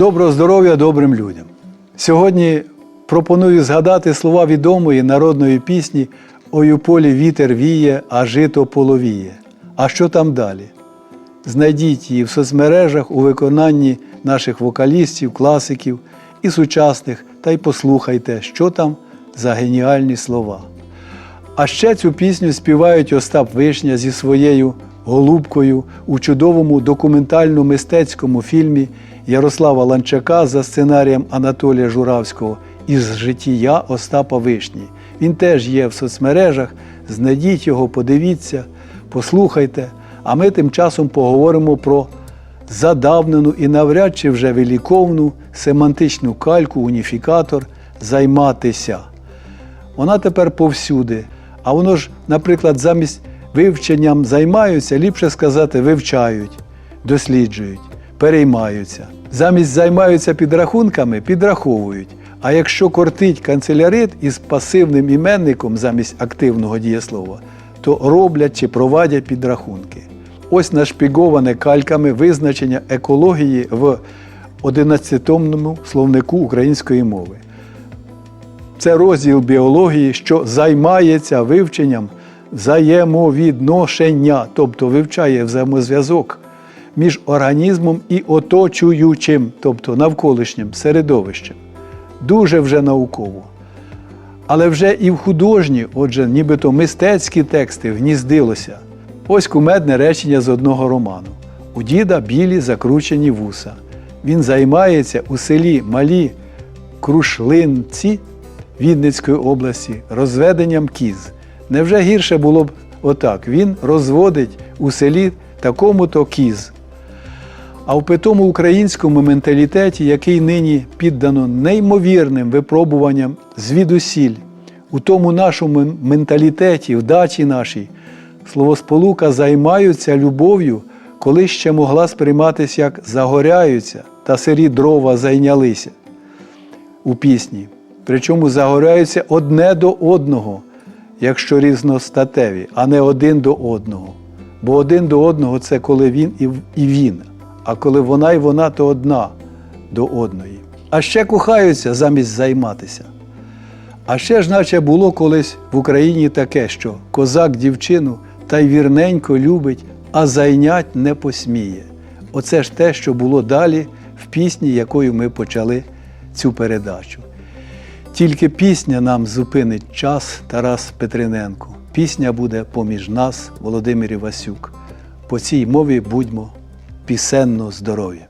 Доброго здоров'я добрим людям. Сьогодні пропоную згадати слова відомої народної пісні «Ой у полі вітер віє, а жито половіє. А що там далі? Знайдіть її в соцмережах у виконанні наших вокалістів, класиків і сучасних, та й послухайте, що там за геніальні слова. А ще цю пісню співають Остап Вишня зі своєю голубкою у чудовому документально-мистецькому фільмі Ярослава Ланчака за сценарієм Анатолія Журавського із життя Остапа Вишні. Він теж є в соцмережах. Знайдіть його, подивіться, послухайте. А ми тим часом поговоримо про задавнену і навряд чи вже великовну семантичну кальку, уніфікатор займатися. Вона тепер повсюди. А воно ж, наприклад, замість вивченням займаються, ліпше сказати, вивчають, досліджують, переймаються. Замість займаються підрахунками, підраховують. А якщо кортить канцелярит із пасивним іменником замість активного дієслова, то роблять чи провадять підрахунки. Ось нашпіговане кальками визначення екології в 11-томному словнику української мови. Це розділ біології, що займається вивченням взаємовідношення, тобто вивчає взаємозв'язок між організмом і оточуючим, тобто навколишнім середовищем. Дуже вже науково. Але вже і в художні, отже, нібито мистецькі тексти гніздилося. Ось кумедне речення з одного роману. У діда білі закручені вуса. Він займається у селі Малі Крушлинці Вінницької області розведенням кіз. Невже гірше було б отак? Він розводить у селі такому-то кіз. А в питому українському менталітеті, який нині піддано неймовірним випробуванням звідусіль, у тому нашому менталітеті, в дачі нашій, словосполука займаються любов'ю, коли ще могла сприйматися як загоряються та сирі дрова зайнялися у пісні. Причому загоряються одне до одного, якщо різностатеві, а не один до одного. Бо один до одного це коли він і він, а коли вона і вона, то одна до одної. А ще кохаються замість займатися. А ще ж, наче було колись в Україні таке, що козак дівчину та й вірненько любить, а зайнять не посміє. Оце ж те, що було далі в пісні, якою ми почали цю передачу. Тільки пісня нам зупинить час Тарас Петриненко. Пісня буде поміж нас, Володимир Івасюк. По цій мові будьмо пісенно здорові.